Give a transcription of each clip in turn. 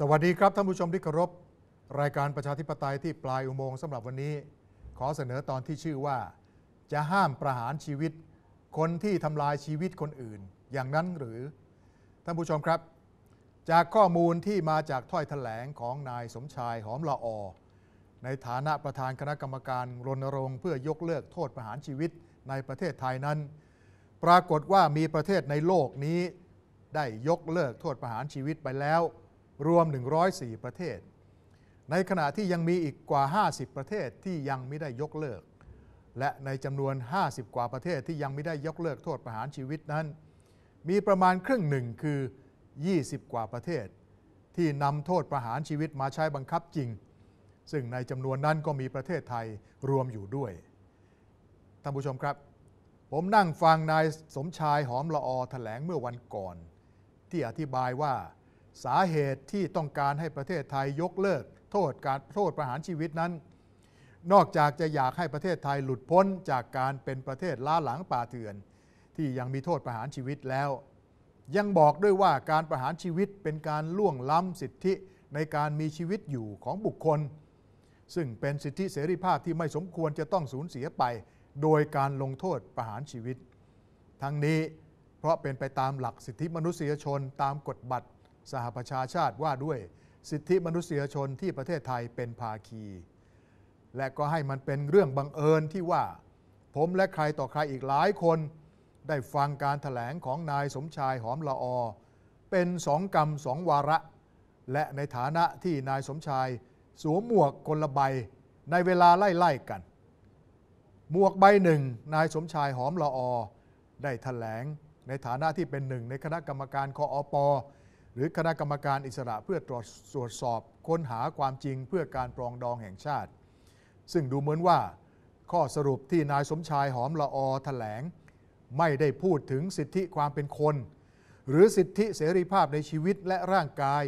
สวัสดีครับท่านผู้ชมที่เคารพรายการประชาธิปไตยที่ปลายอุโมงค์สำหรับวันนี้ ขอเสนอตอนที่ชื่อว่า จะห้ามประหารชีวิต คนที่ทำลายชีวิตคนอื่น อย่างนั้นหรือ ท่านผู้ชมครับ จากข้อมูลที่มาจากถ้อยแถลงของนายสมชายหอมละอในฐานะประธานคณะกรรมการรณรงค์เพื่อยกเลิกโทษประหารชีวิตในประเทศไทยนั้น ปรากฏว่ามีประเทศในโลกนี้ ได้ยกเลิกโทษประหารชีวิตไปแล้ว รวม 104 ประเทศ ในขณะที่ยังมีอีกกว่า 50 ประเทศที่ยังไม่ได้ยกเลิก และในจำนวน 50 กว่าประเทศที่ยังไม่ได้ยกเลิกโทษประหารชีวิตนั้น มีประมาณครึ่งหนึ่งคือ 20 กว่าประเทศ ที่นำโทษประหารชีวิตมาใช้บังคับจริง ซึ่งในจำนวนนั้นก็มีประเทศไทยรวมอยู่ด้วย ท่านผู้ชมครับผมนั่งฟังนายสมชายหอมละอแถลงเมื่อวันก่อน ที่อธิบายว่า สาเหตุที่ต้องการให้ประเทศไทยยกเลิก โทษการโทษประหารชีวิตนั้น นอกจากจะอยากให้ประเทศไทยหลุดพ้นจากการเป็นประเทศล้าหลังป่าเถื่อน ที่ยังมีโทษประหารชีวิตแล้ว ยังบอกด้วยว่าการประหารชีวิตเป็นการล่วงล้ำสิทธิในการมีชีวิตอยู่ของบุคคล ซึ่งเป็นสิทธิเสรีภาพที่ไม่สมควรจะต้องสูญเสียไป โดยการลงโทษประหารชีวิต ทั้งนี้เพราะเป็นไปตามหลักสิทธิมนุษยชนตามกฎบัตร สหประชาชาติว่าด้วยสิทธิมนุษยชนที่ประเทศไทยเป็นภาคี และก็ให้มันเป็นเรื่องบังเอิญที่ว่า ผมและใครต่อใครอีกหลายคน ได้ฟังการถแถลงของนายสมชายหอมละอ เป็นสองกรรมสองวาระ และในฐานะที่นายสมชายสวมหมวกคนละใบในเวลาไล่ๆกัน หมวกใบหนึ่งนายสมชายหอมละอ ได้ถแถลงในฐานะที่เป็นหนึ่งในคณะกรรมการคออป หรือคณะกรรมการอิสระเพื่อตรวจสอบค้นหาความจริงเพื่อการปรองดองแห่งชาติ ซึ่งดูเหมือนว่า ข้อสรุปที่นายสมชายหอมละอแถลง ไม่ได้พูดถึงสิทธิความเป็นคน หรือสิทธิเสรีภาพในชีวิตและร่างกาย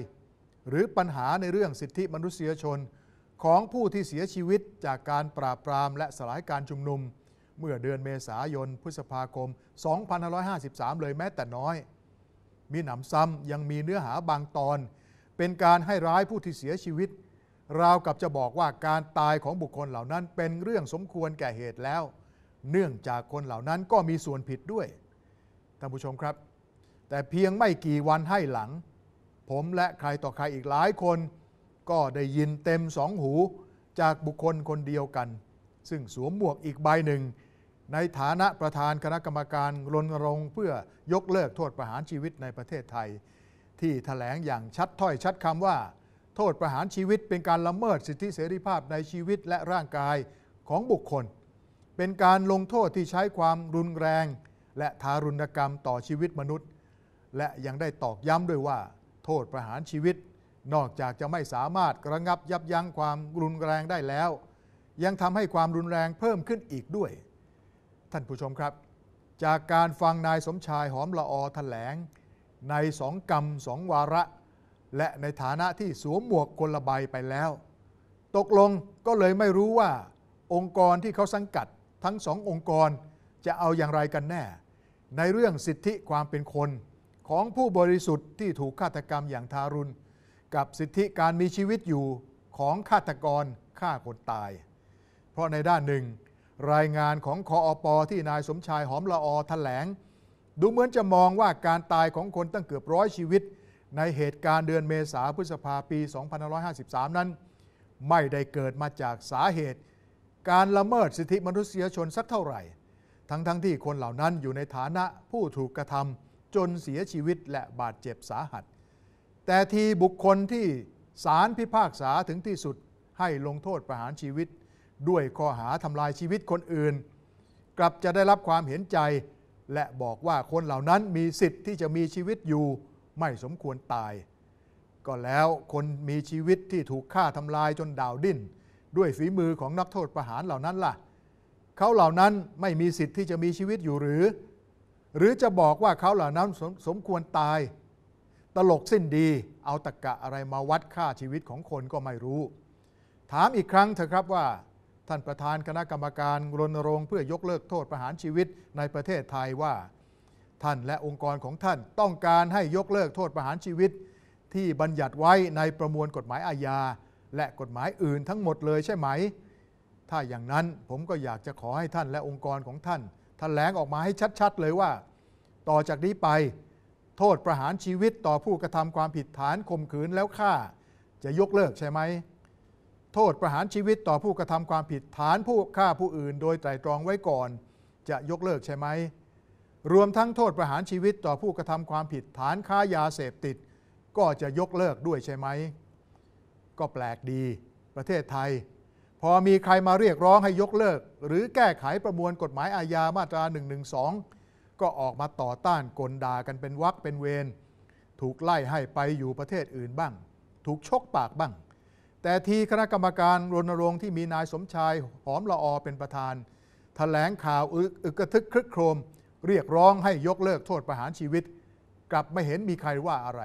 หรือปัญหาในเรื่องสิทธิมนุษยชน ของผู้ที่เสียชีวิตจากการปราบปรามและสลายการชุมนุม เมื่อเดือนเมษายนพฤษภาคม 2553 เลยแม้แต่น้อย มีหนำซ้ำยังมีเนื้อหาบางตอน เป็นการให้ร้ายผู้ที่เสียชีวิต ราวกับจะบอกว่าการตายของบุคคลเหล่านั้นเป็นเรื่องสมควรแก่เหตุแล้ว เนื่องจากคนเหล่านั้นก็มีส่วนผิดด้วยท่านผู้ชมครับ แต่เพียงไม่กี่วันให้หลัง ผมและใครต่อใครอีกหลายคน ก็ได้ยินเต็มสองหูจากบุคคลคนเดียวกัน ซึ่งสวมหมวกอีกใบหนึ่ง ในฐานะประธานคณะกรรมการรณรงค์เพื่อยกเลิกโทษประหารชีวิตในประเทศไทย ที่ถแถลงอย่างชัดถ้อยชัดคำว่า โทษประหารชีวิตเป็นการละเมิดสิทธิเสรีภาพในชีวิตและร่างกายของบุคคล เป็นการลงโทษที่ใช้ความรุนแรง และทารุณกรรมต่อชีวิตมนุษย์ และยังได้ตอกย้ำด้วยว่า โทษประหารชีวิต นอกจากจะไม่สามารถระงับยับยั้งความรุนแรงได้แล้ว ยังทำให้ความรุนแรงเพิ่มขึ้นอีกด้วย ท่านผู้ชมครับ จากการฟังนายสมชายหอมละอแถลง ในสองกรรมสองวาระ และในฐานะที่สวมหมวกคนละใบไปแล้ว ตกลงก็เลยไม่รู้ว่า องค์กรที่เขาสังกัดทั้งสององค์กรจะเอาอย่างไรกันแน่ ในเรื่องสิทธิความเป็นคนของผู้บริสุทธิ์ที่ถูกฆาตกรรมอย่างทารุณ กับสิทธิการมีชีวิตอยู่ของฆาตกรฆ่าคนตาย เพราะในด้านหนึ่ง รายงานของคออปอที่นายสมชายหอมละอแถลง ดูเหมือนจะมองว่าการตายของคนตั้งเกือบร้อยชีวิต ในเหตุการณ์เดือนเมษาพฤษภาปี 2553 นั้น ไม่ได้เกิดมาจากสาเหตุ การละเมิดสิทธิมนุษยชนสักเท่าไหร่ ทั้งๆทที่คนเหล่านั้นอยู่ในฐานะผู้ถูกกระทำจนเสียชีวิตและบาดเจ็บสาหัส แต่ทีบุคคลที่ศาลพิพากษาถึงที่สุดให้ลงโทษประหารชีวิต ด้วยข้อหาทำลายชีวิตคนอื่น กลับจะได้รับความเห็นใจ และบอกว่าคนเหล่านั้นมีสิทธิ์ที่จะมีชีวิตอยู่ไม่สมควรตาย ก็แล้วคนมีชีวิตที่ถูกฆ่าทำลายจนดาวดิ้น ด้วยฝีมือของนักโทษประหารเหล่านั้นล่ะ เขาเหล่านั้นไม่มีสิทธิ์ที่จะมีชีวิตอยู่หรือ หรือจะบอกว่าเขาเหล่านั้นสมสมควรตาย ตลกสิ้นดีเอาตะกะอะไรมาวัดค่าชีวิตของคนก็ไม่รู้ ถามอีกครั้งเถอะครับว่า ท่านประธานคณะกรรมการรณรงค์เพื่อยกเลิกโทษประหารชีวิตในประเทศไทยว่า ท่านและองค์กรของท่านต้องการให้ยกเลิกโทษประหารชีวิตทที่บัญญัติไว้ในประมวลกฎหมายอาญา และกฎหมายอื่นทั้งหมดเลยใช่ไหม ถ้าอย่างนั้นผมก็อยากจะขอให้ท่านและองค์กรของท่านแถลงออกมาให้ชัดๆเลยว่า ต่อจากนี้ไป โทษประหารชีวิตต่อผู้กระทำความผิดฐานข่มขืนแล้วฆ่า จะยกเลิกใช่ไหม โทษประหารชีวิตต่อผู้กระทำความผิดฐานผู้ฆ่าผู้อื่น โดยไตรตรองไว้ก่อน จะยกเลิกใช่ไหม รวมทั้งโทษประหารชีวิตต่อผู้กระทำความผิดฐานค้ายาเสพติด ก็จะยกเลิกด้วยใช่ไหม ก็แปลกดี ประเทศไทย พอมีใครมาเรียกร้องให้ยกเลิก หรือแก้ไขประมวลกฎหมายอาญามาตรา 112 ก็ออกมาต่อต้านกลด่ากันเป็นวักเป็นเวรถูกไล่ให้ไปอยู่ประเทศอื่นบ้าง ถูกชกปากบ้าง แต่ทีคณะกรรมการรณรงค์ที่มีนายสมชายหอมละอเป็นประธานถแถลงข่าวอึกอึกกระทึกครึกโครม เรียกร้องให้ยกเลิกโทษประหารชีวิต กลับไม่เห็นมีใครว่าอะไร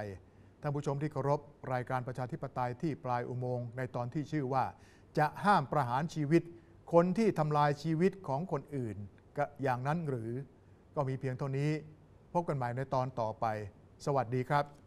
ท่านผู้ชมที่เคารพรายการประชาธิปไตยที่ปลายอุโมงค์ในตอนที่ชื่อว่า จะห้ามประหารชีวิต คนที่ทำลายชีวิตของคนอื่นก็อย่างนั้นหรือ ก็มีเพียงเท่านี้ พบกันใหม่ในตอนต่อไป สวัสดีครับ